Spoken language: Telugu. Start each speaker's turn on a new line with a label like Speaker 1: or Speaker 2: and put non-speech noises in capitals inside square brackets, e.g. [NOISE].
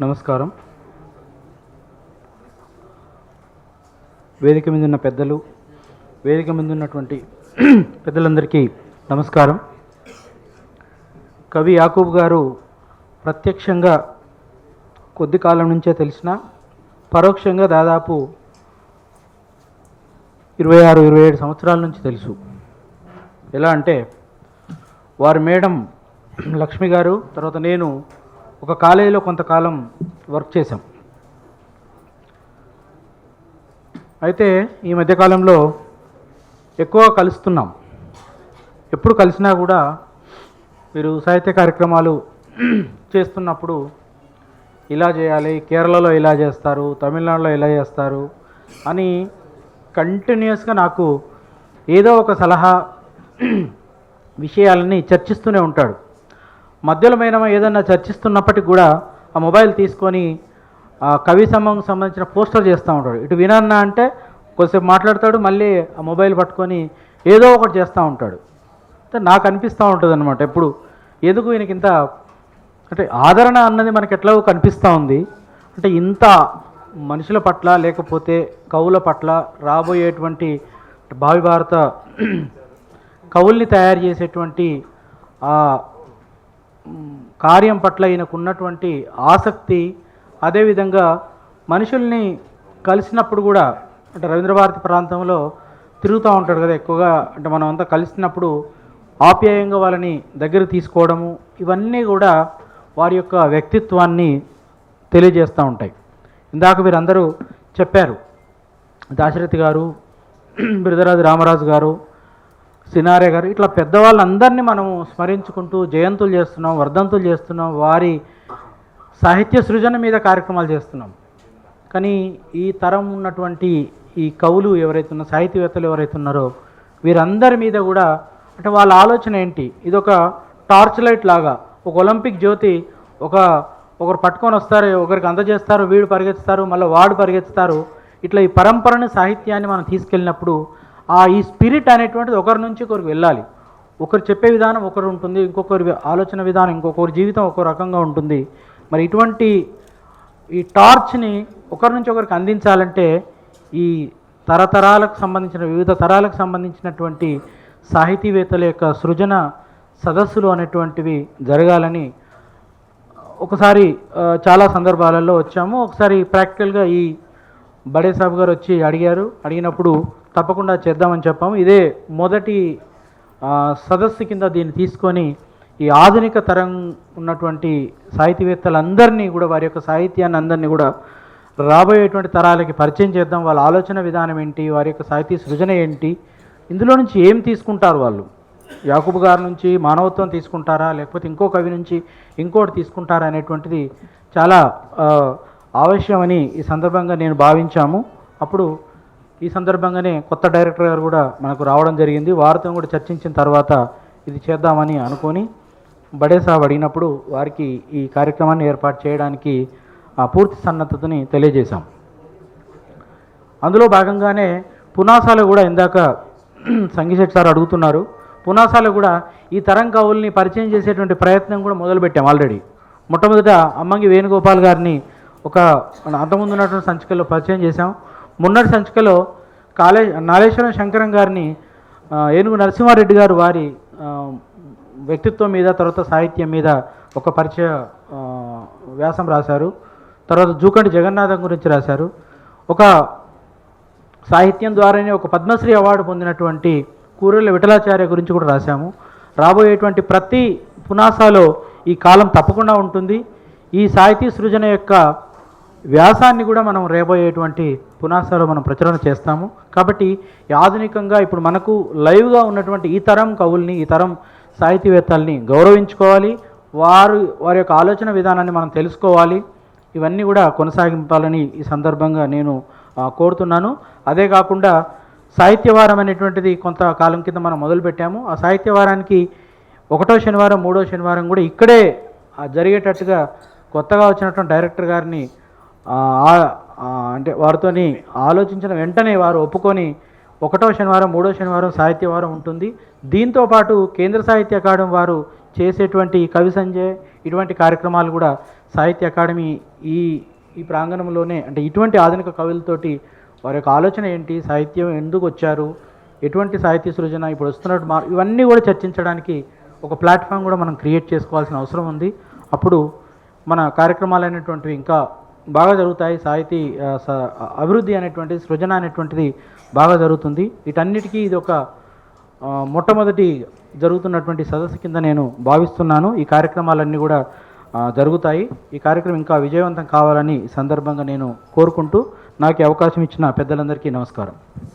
Speaker 1: నమస్కారం. వేదిక మీద ఉన్న పెద్దలు వేదిక మీద ఉన్నటువంటి [CLEARS THROAT] పెద్దలందరికీ నమస్కారం. కవి యాకూబ్ గారు ప్రత్యక్షంగా కొద్ది కాలం నుంచే తెలిసిన పరోక్షంగా దాదాపు ఇరవై ఆరు ఇరవై ఏడు సంవత్సరాల నుంచి తెలుసు. ఎలా అంటే వారి మేడం లక్ష్మి గారు తర్వాత నేను ఒక కాలేజీలో కొంతకాలం వర్క్ చేశాం. అయితే ఈ మధ్యకాలంలో ఎక్కువ కలుస్తున్నాం. ఎప్పుడు కలిసినా కూడా మీరు సాహిత్య కార్యక్రమాలు చేస్తున్నప్పుడు ఇలా చేయాలి కేరళలో ఇలా చేస్తారు తమిళనాడులో ఇలా చేస్తారు అని కంటిన్యూస్గా నాకు ఏదో ఒక సలహా విషయాలని చర్చిస్తూనే ఉంటాడు. మధ్యలో మైన ఏదన్నా చర్చిస్తున్నప్పటికి కూడా ఆ మొబైల్ తీసుకొని ఆ కవి సంబంధం సంబంధించిన పోస్టర్ చేస్తూ ఉంటాడు. ఇటు వినన్నా అంటే కొద్దిసేపు మాట్లాడతాడు మళ్ళీ ఆ మొబైల్ పట్టుకొని ఏదో ఒకటి చేస్తూ ఉంటాడు. అంటే నాకు అనిపిస్తూ ఉంటుంది అనమాట ఎప్పుడు ఎందుకు ఈయనకి ఇంత అంటే ఆదరణ అన్నది మనకి ఎట్లా కనిపిస్తూ ఉంది. అంటే ఇంత మనుషుల పట్ల లేకపోతే కవుల పట్ల రాబోయేటువంటి భావి భారత కవుల్ని తయారు చేసేటువంటి కార్యం పట్ల ఈయనకున్నటువంటి ఆసక్తి అదేవిధంగా మనుషుల్ని కలిసినప్పుడు కూడా అంటే రవీంద్రభారతి ప్రాంతంలో తిరుగుతూ ఉంటాడు కదా ఎక్కువగా అంటే మనం అంతా కలిసినప్పుడు ఆప్యాయంగా వాళ్ళని దగ్గర తీసుకోవడము ఇవన్నీ కూడా వారి యొక్క వ్యక్తిత్వాన్ని తెలియజేస్తూ ఉంటాయి. ఇందాక వీరందరూ చెప్పారు దాశరథి గారు బిరుదరాజు రామరాజు గారు సినారే గారు ఇట్లా పెద్దవాళ్ళందరినీ మనము స్మరించుకుంటూ జయంతులు చేస్తున్నాం వర్ధంతులు చేస్తున్నాం వారి సాహిత్య సృజన మీద కార్యక్రమాలు చేస్తున్నాం. కానీ ఈ తరం ఉన్నటువంటి ఈ కవులు ఎవరైతే ఉన్నారో సాహితీవేత్తలు ఎవరైతే ఉన్నారో వీరందరి మీద కూడా అంటే వాళ్ళ ఆలోచన ఏంటి? ఇదొక టార్చ్ లైట్ లాగా ఒక ఒలింపిక్ జ్యోతి ఒక ఒకరు పట్టుకొని వస్తారు ఒకరికి అందజేస్తారు వీడు పరిగెత్తుతారు మళ్ళీ వాడు పరిగెత్తుతారు. ఇట్లా ఈ పరంపరని సాహిత్యాన్ని మనం తీసుకెళ్ళినప్పుడు ఆ ఈ స్పిరిట్ అనేటువంటిది ఒకరి నుంచి ఒకరికి వెళ్ళాలి. ఒకరు చెప్పే విధానం ఒకరు ఉంటుంది ఇంకొకరి ఆలోచన విధానం ఇంకొకరి జీవితం ఒక రకంగా ఉంటుంది. మరి ఇటువంటి ఈ టార్చ్ని ఒకరి నుంచి ఒకరికి అందించాలంటే ఈ తరతరాలకు సంబంధించిన వివిధ తరాలకు సంబంధించినటువంటి సాహితీవేత్తల యొక్క సృజన సదస్సులు అనేటువంటివి జరగాలని ఒకసారి చాలా సందర్భాలలో వచ్చాము. ఒకసారి ప్రాక్టికల్గా ఈ బడే సాబ్ గారు వచ్చి అడిగారు. అడిగినప్పుడు తప్పకుండా చేద్దామని చెప్పాము. ఇదే మొదటి సదస్సు కింద దీన్ని తీసుకొని ఈ ఆధునిక తరం ఉన్నటువంటి సాహితీవేత్తలందరినీ కూడా వారి యొక్క సాహిత్యాన్ని అందరినీ కూడా రాబోయేటువంటి తరాలకి పరిచయం చేద్దాం. వాళ్ళ ఆలోచన విధానం ఏంటి? వారి యొక్క సాహితీ సృజన ఏంటి? ఇందులో నుంచి ఏం తీసుకుంటారు వాళ్ళు? యాకూబ్ గారి నుంచి మానవత్వం తీసుకుంటారా? లేకపోతే ఇంకో కవి నుంచి ఇంకోటి తీసుకుంటారా అనేటువంటిది చాలా ఆవశ్యమని ఈ సందర్భంగా నేను భావించాము. అప్పుడు ఈ సందర్భంగానే కొత్త డైరెక్టర్ గారు కూడా మనకు రావడం జరిగింది. వారితో కూడా చర్చించిన తర్వాత ఇది చేద్దామని అనుకొని బడే సాబ్ అడిగినప్పుడు వారికి ఈ కార్యక్రమాన్ని ఏర్పాటు చేయడానికి ఆ పూర్తి సన్నద్ధతని తెలియజేశాం. అందులో భాగంగానే పునాసాలు కూడా ఇందాక సంగీశెట్ సార్ అడుగుతున్నారు. పునాసాలు కూడా ఈ తరం కవుల్ని పరిచయం చేసేటువంటి ప్రయత్నం కూడా మొదలుపెట్టాం ఆల్రెడీ. మొట్టమొదట అమ్మంగి వేణుగోపాల్ గారిని ఒక మన అంతకుముందు ఉన్నటువంటి సంచికల్లో పరిచయం చేశాం. మొన్నటి సంచికలో కాళే నాగేశ్వరం శంకరం గారిని ఏనుగు నరసింహారెడ్డి గారు వారి వ్యక్తిత్వం మీద తర్వాత సాహిత్యం మీద ఒక పరిచయ వ్యాసం రాశారు. తర్వాత జూకంటి జగన్నాథం గురించి రాశారు. ఒక సాహిత్యం ద్వారానే ఒక పద్మశ్రీ అవార్డు పొందినటువంటి కూరల విఠలాచార్య గురించి కూడా రాశాము. రాబోయేటువంటి ప్రతి పునాసాలో ఈ కాలం తప్పకుండా ఉంటుంది. ఈ సాహితీ సృజన యొక్క వ్యాసాన్ని కూడా మనం రేబోయేటువంటి పునాసాలో మనం ప్రచురణ చేస్తాము. కాబట్టి ఆధునికంగా ఇప్పుడు మనకు లైవ్గా ఉన్నటువంటి ఈ తరం కవుల్ని ఈ తరం సాహితీవేత్తల్ని గౌరవించుకోవాలి. వారు వారి యొక్క ఆలోచన విధానాన్ని మనం తెలుసుకోవాలి. ఇవన్నీ కూడా కొనసాగింపాలని ఈ సందర్భంగా నేను కోరుతున్నాను. అదే కాకుండా సాహిత్యవారం అనేటువంటిది కొంతకాలం కింద మనం మొదలుపెట్టాము ఆ సాహిత్యవారానికి ఒకటో శనివారం మూడో శనివారం కూడా ఇక్కడే జరిగేటట్టుగా కొత్తగా వచ్చినటువంటి డైరెక్టర్ గారిని అంటే వారితోని ఆలోచించిన వెంటనే వారు ఒప్పుకొని ఒకటో శనివారం మూడో శనివారం సాహిత్యవారం ఉంటుంది. దీంతో పాటు కేంద్ర సాహిత్య అకాడమీ వారు చేసేటువంటి కవి సంజయ్ ఇటువంటి కార్యక్రమాలు కూడా సాహిత్య అకాడమీ ఈ ఈ ప్రాంగణంలోనే అంటే ఇటువంటి ఆధునిక కవులతోటి వారి యొక్క ఆలోచన ఏంటి సాహిత్యం ఎందుకు వచ్చారు ఎటువంటి సాహిత్య సృజన ఇప్పుడు వస్తున్నట్టు మా ఇవన్నీ కూడా చర్చించడానికి ఒక ప్లాట్ఫామ్ కూడా మనం క్రియేట్ చేసుకోవాల్సిన అవసరం ఉంది. అప్పుడు మన కార్యక్రమాలు అనేటువంటివి ఇంకా బాగా జరుగుతాయి. సాహితీ స- అభివృద్ధి అనేటువంటిది సృజన అనేటువంటిది బాగా జరుగుతుంది. వీటన్నిటికీ ఇది ఒక మొట్టమొదటి జరుగుతున్నటువంటి సదస్సు కింద నేను భావిస్తున్నాను. ఈ కార్యక్రమాలన్నీ కూడా జరుగుతాయి. ఈ కార్యక్రమం ఇంకా విజయవంతం కావాలని సందర్భంగా నేను కోరుకుంటూ నాకు అవకాశం ఇచ్చిన పెద్దలందరికీ నమస్కారం.